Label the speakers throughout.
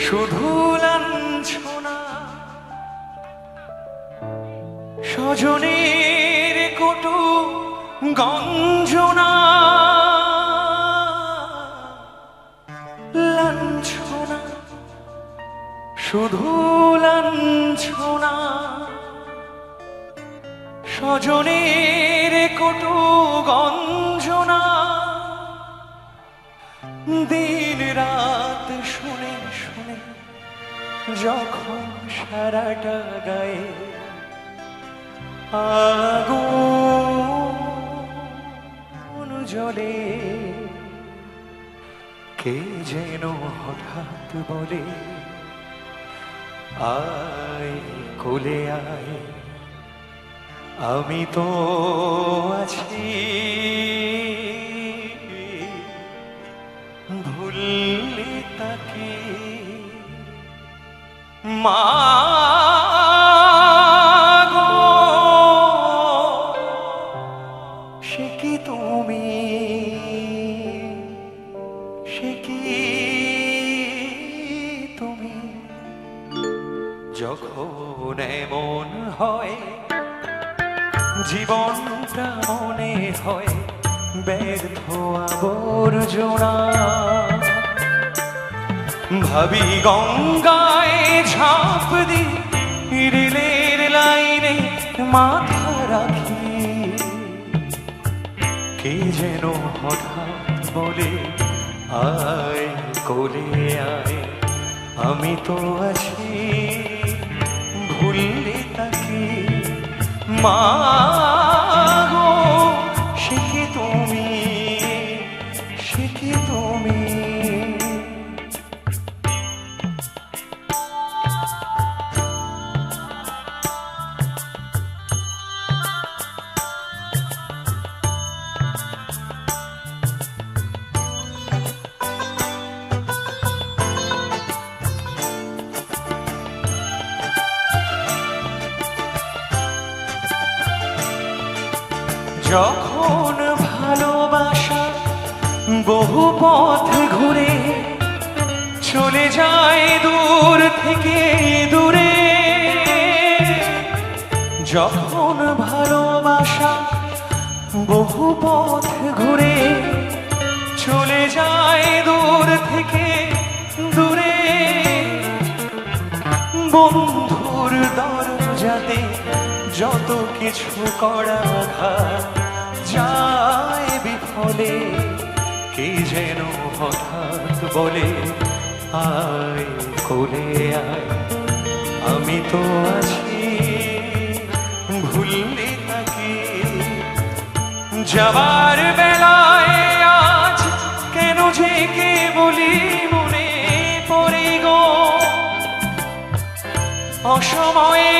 Speaker 1: শুধু লাঞ্ছনা। স্বজনের কটু গঞ্জনা। লাঞ্ছনা। শুধু লাঞ্ছনা। স্বজনের কটু গঞ্জনা। দিন যখন সারাটা গায়ে আগুন জলে কে যেন হঠাৎ বলে, আয় কোলে আয়, আমি তো আছি। ভুললে তাকে মা সে তুমি? সে তুমি? যখন এমন হয় জীবনটা মনে হয় ব্যর্থ ভাবি গঙ্গায় ঝাঁপ দি রেলের লাইনে মাথা রাখি। কে যেন হঠাৎ বলে, আয় কোলে আয়, আমি তো আছি। ভুললে তাকে মা যখন ভালোবাসা বহু পথ ঘুরে চলে যায় দূর থেকে দূরে, যখন ভালোবাসা বহু পথ ঘুরে চলে যায় দূর থেকে দূরে, বন্ধুর দরজাতে যত কিছু করা যায় বিফলে, কে যেন হঠাৎ বলে, আয় কোলে আয়, আমি তো আছি, ভুললে থাকি যাবার বেলায় আজ কেন যে কে বলি মনে পড়ে গো? অসময়ে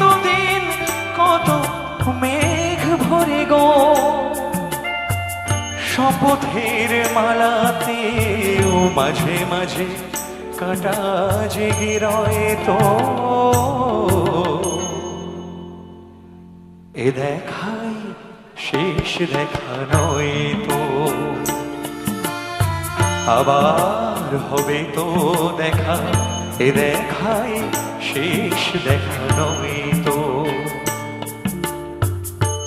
Speaker 1: কতদিন কত মেঘ ভরে গো। শপথের মালাতেও মাঝে মাঝে কাটা জেগে রয়ে তো। এ দেখাই, শেষ দেখা নয় তো। আবার হবে তো দেখা, এ দেখাই শেষ দেখা নয় তো।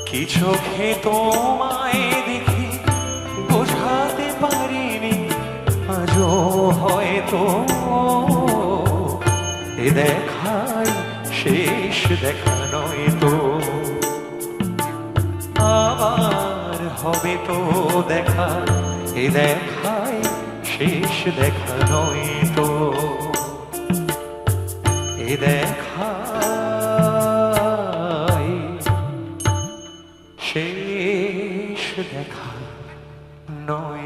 Speaker 1: কি চোখে তোমায় দেখি বোঝাতে পারিনি, আজও হয়তো এ দেখাই শেষ দেখা নয় তো। আবার হবে তো দেখা, এ দেখাই শেষ দেখা নয় তো। এ দেখা শেষ দেখা নয়